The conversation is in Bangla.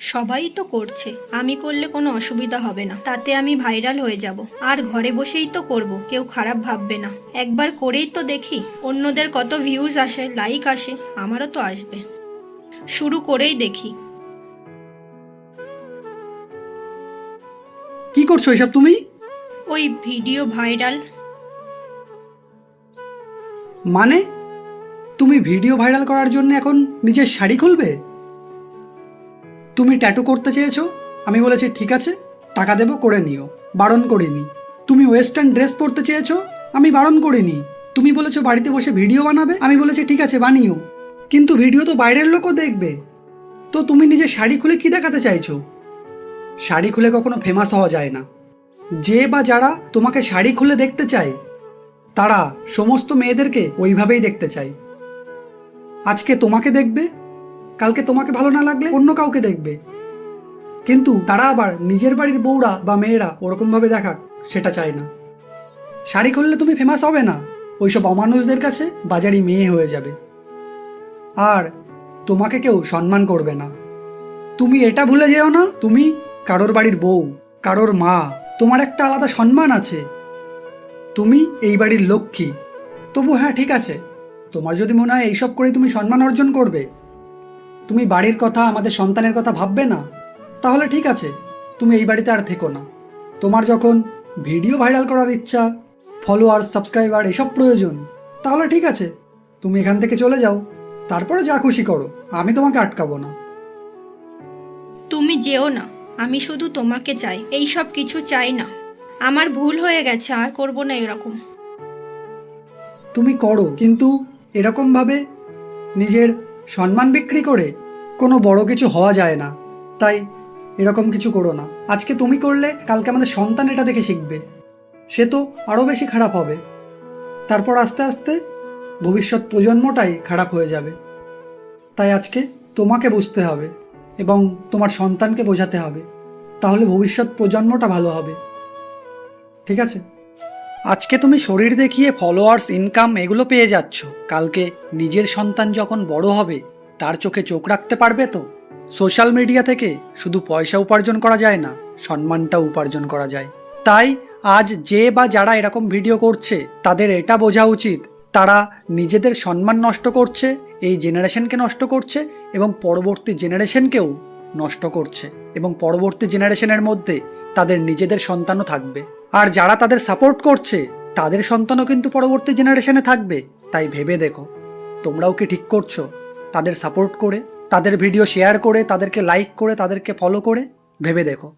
সবাই তো করছে আমি করলে কোনো অসুবিধা হবে না। তাতে আমি ভাইরাল হয়ে যাব। আর ঘরে বসেই তো করব কেউ খারাপ ভাববে না। একবার করেই তো দেখি অন্যদের কত ভিউজ আসে লাইক আসে আমারও তো আসবে। শুরু করেই দেখি। কি করছ এসব তুমি? ওই ভিডিও ভাইরাল। মানে? তুমি ভিডিও ভাইরাল করার জন্য এখন নিজের শাড়ি খুলবে? তুমি ট্যাটু করতে চেয়েছো? আমি বলেছি, ঠিক আছে, টাকা দেবো, করে নিও। বারণ করিনি। তুমি ওয়েস্টার্ন ড্রেস পরতে চেয়েছো? আমি বারণ করিনি। তুমি বলেছ বাড়িতে বসে ভিডিও বানাবে? আমি বলেছি, ঠিক আছে, বানিও। কিন্তু ভিডিও তো বাইরের লোকও দেখবে। তো তুমি নিজের শাড়ি খুলে কি দেখাতে চাইছো? শাড়ি খুলে কখনো ফেমাস হওয়া যায় না। যে বা যারা তোমাকে শাড়ি খুলে দেখতে চায়, তারা সমস্ত মেয়েদেরকে ওইভাবেই দেখতে চায়। আজকে তোমাকে দেখবে কালকে তোমাকে ভালো না লাগলে অন্য কাউকে দেখবে। কিন্তু তারা আবার নিজের বাড়ির বউরা বা মেয়েরা ওরকমভাবে দেখাক, সেটা চায় না। শাড়ি খুললে তুমি ফেমাস হবে না। ওইসব অমানুষদের কাছে বাজারি মেয়ে হয়ে যাবে। আর তোমাকে কেউ সম্মান করবে না। তুমি এটা ভুলে যেও না, তুমি কারোর বাড়ির বউ, কারোর মা, তোমার একটা আলাদা সম্মান আছে। তুমি এই বাড়ির লক্ষ্মী। তবু হ্যাঁ ঠিক আছে। তোমার যদি মনে হয় এইসব করে তুমি সম্মান অর্জন করবে তুমি বাড়ির কথা আমাদের সন্তানের কথা ভাববে না? তাহলে ঠিক আছে তুমি এই বাড়িতে আর থেকো না। তোমার যখন ভিডিও ভাইরাল করার ইচ্ছা ফলোয়ার সাবস্ক্রাইবার এসব প্রয়োজন তাহলে ঠিক আছে তুমি এখান থেকে চলে যাও তারপরে যা খুশি করো আমি তোমাকে আটকাবো না। তুমি যেও না আমি শুধু তোমাকে চাই এই সব কিছু চাই না। আমার ভুল হয়ে গেছে আর করব না এরকম। তুমি করো কিন্তু এরকমভাবে নিজের সম্মান বিক্রি করে কোনো বড় কিছু হওয়া যায় না। তাই এরকম কিছু করো না। আজকে তুমি করলে কালকে আমাদের সন্তান এটা দেখে শিখবে। সে তো আরও বেশি খারাপ হবে। তারপর আস্তে আস্তে ভবিষ্যৎ প্রজন্মটাই খারাপ হয়ে যাবে। তাই আজকে তোমাকে বুঝতে হবে এবং তোমার সন্তানকে বোঝাতে হবে। তাহলে ভবিষ্যৎ প্রজন্মটা ভালো হবে। ঠিক আছে? আজকে তুমি শরীর দেখিয়ে ফলোয়ার্স ইনকাম এগুলো পেয়ে যাচ্ছ। কালকে নিজের সন্তান যখন বড় হবে, তার চোখে চোখ রাখতে পারবে তো? সোশ্যাল মিডিয়া থেকে শুধু পয়সা উপার্জন করা যায় না, সম্মানটাও উপার্জন করা যায়। তাই আজ যে বা যারা এরকম ভিডিও করছে, তাদের এটা বোঝা উচিত। তারা নিজেদের সম্মান নষ্ট করছে, এই জেনারেশনকে নষ্ট করছে এবং পরবর্তী জেনারেশনকেও নষ্ট করছে এবং পরবর্তী জেনারেশনের মধ্যে তাদের নিজেদের সন্তানও থাকবে। আর যারা তাদের সাপোর্ট করছে, তাদের সন্তানও কিন্তু পরবর্তী জেনারেশনে থাকবে। তাই ভেবে দেখো, তোমরাও কি ঠিক করছ? তাদের সাপোর্ট করে, তাদের ভিডিও শেয়ার করে, তাদেরকে লাইক করে, তাদেরকে ফলো করে, ভেবে দেখো।